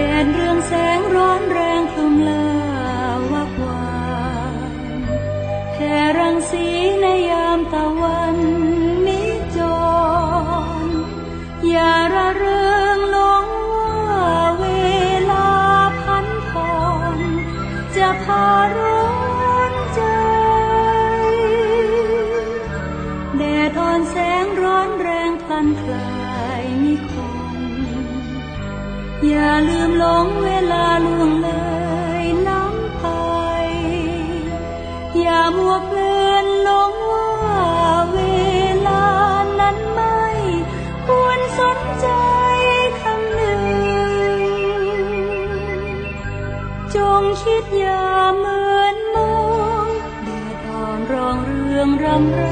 แดดเรืองแสงร้อนแรงคลุมลาวับวานแผ่รังสีในยามตะวันนิจรอย่าระเริงหลงว่าเวลาพันผอนจะพาร้อนใจ แดดอ่อนแสงร้อนแรงพลันพลา ลืมหลงเวลาล่วงเลยล้ำไป อย่ามัวเพลินหลงว่าเวลานั้นไม่ ควรสนใจคำหนึ่ง จงคิดอย่าเหมือนมองแดดอ่อนรองเรืองรำไร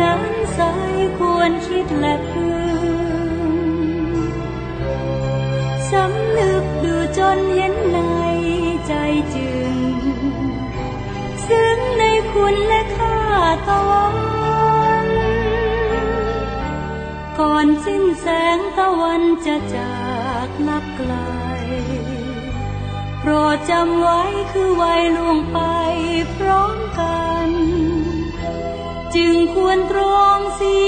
นั้นใสควรคิดและพึง สำนึกดูจนเห็นในใจจึง ซึ่งในคุณและค่าตะวันก่อนสิ้นแสงตะวันจะจากลับไกล โปรดจำไว้คือวัยล่วงไปพร้อมกัน จึงควรตรองเสี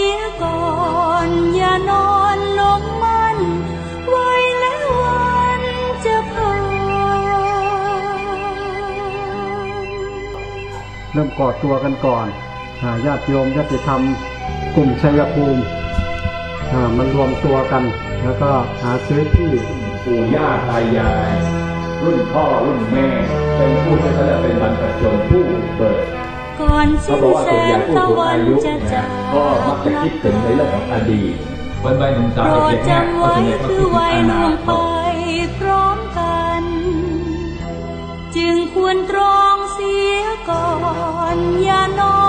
เริ่มก่อตัวกันก่อนญาติโยมญาติธรรมกลุ่มชัยภูมิอ่ามารวมตัวกัน แล้วก็หาซื้อที่ปู่ย่าตายาย รุ่นพ่อรุ่นแม่ เป็นผู้ที่เขาเรียกเป็นบรรพชนผู้เบิดก่อนเขาสิ้นบอกว่าแสส่วนใหญ่งผู้ตะสูงวัอานยุจะนะจากก็มักจะคิดถึงในเรื่องของอดีตวันใบหนุ่มสาวเด็กๆเนี่ยก็ไว้ส่วนใหญ่ก็คิดถึงอนาคตพร้อมกันจึงควรตรองสี 三亚，喏。